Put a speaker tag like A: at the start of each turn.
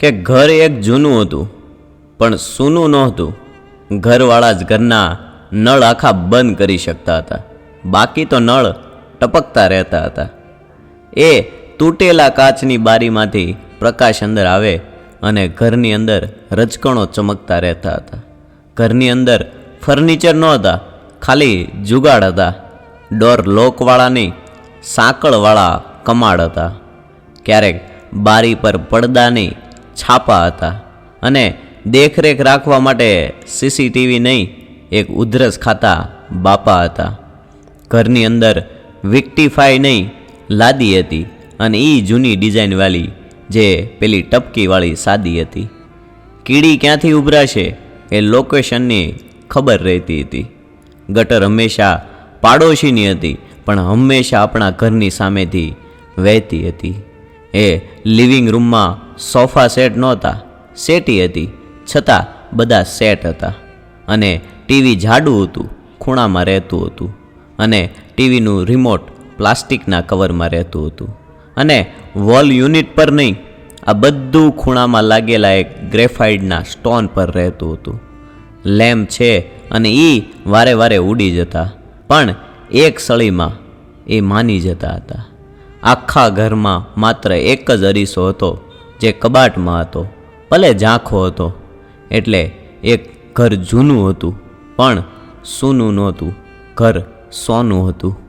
A: કે ઘર એક જૂનું હતું, પણ સૂનું નહોતું. ઘરવાળા જ ઘરના નળ આખા બંધ કરી શકતા હતા. બાકી તો નળ ટપકતા રહેતા હતા. એ તૂટેલા કાચની બારીમાંથી પ્રકાશ અંદર આવે અને ઘરની અંદર રજકણો ચમકતા રહેતા હતા. ઘરની અંદર ફર્નિચર નહોતા, ખાલી જુગાડ હતા. ડોર લોકવાળા નહીં સાંકળવાળા કમાડ હતા. ક્યારેક બારી પર પડદાની છાપા હતા અને દેખરેખ રાખવા માટે સીસીટીવી નહીં, એક ઉધરસ ખાતા બાપા હતા. ઘરની અંદર વિક્ટિફાઈ નહીં, લાદી હતી અને એ જૂની ડિઝાઇનવાળી જે પેલી ટપકીવાળી સાદી હતી. કીડી ક્યાંથી ઉભરાશે એ લોકેશનની ખબર રહેતી હતી. ગટર હંમેશા પાડોશીની હતી, પણ હંમેશા આપણા ઘરની સામેથી વહેતી હતી. એ લિવિંગ રૂમમાં સોફા સેટ નહોતા, સેટી હતી, છતાં બધા સેટ હતા. અને ટીવી જાડું હતું, ખૂણામાં રહેતું હતું અને ટીવીનું રિમોટ પ્લાસ્ટિકના કવરમાં રહેતું હતું. અને વોલ યુનિટ પર નહીં, આ બધું ખૂણામાં લાગેલા એક ગ્રેફાઇડના સ્ટોન પર રહેતું હતું. લેમ્પ છે અને એ વારે વારે ઉડી જતા, પણ એક સળીમાં એ માની જતા હતા. આખા ઘરમાં માત્ર એક જ અરીસો હતો. જે કબાટમાં હતો, ભલે ઝાંખો હતો, એટલે એક ઘર જૂનું હતું, પણ સૂનું નહોતું, ઘર સોનું હતું.